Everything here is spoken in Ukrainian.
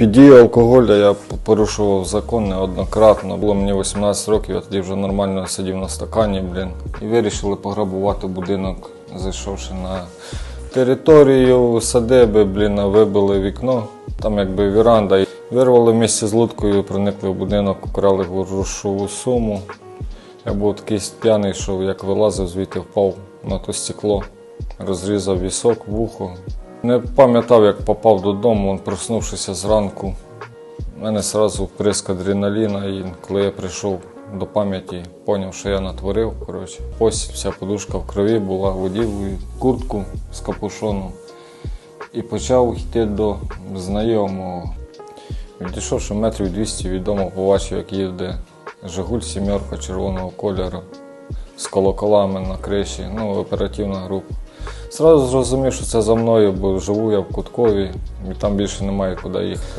Під дією алкоголя я порушував закон неоднократно. Було мені 18 років, я тоді вже нормально сидів на стакані, блін. І вирішили пограбувати будинок, зайшовши на територію садиби, блін, вибили вікно, там якби віранда. Вирвали місце з луткою, проникли в будинок, украли грошову суму. Я був такий п'яний, що як вилазив, звідти впав на то стекло, розрізав вісок, вухо. Не пам'ятав, як попав додому, проснувшися зранку. У мене одразу вприск адреналіна, і коли я прийшов до пам'яті, зрозумів, що я натворив. Коротше, постіль, вся подушка в крові була, водів куртку з капюшоном і почав йти до знайомого. Відійшовши метрів 200 від дому, побачив, як їде Жигуль сімерка червоного кольору з колоколами на криші, ну, оперативна група. Сразу зрозумів, що це за мною, бо живу я в Куткові, і там більше немає куди їхати.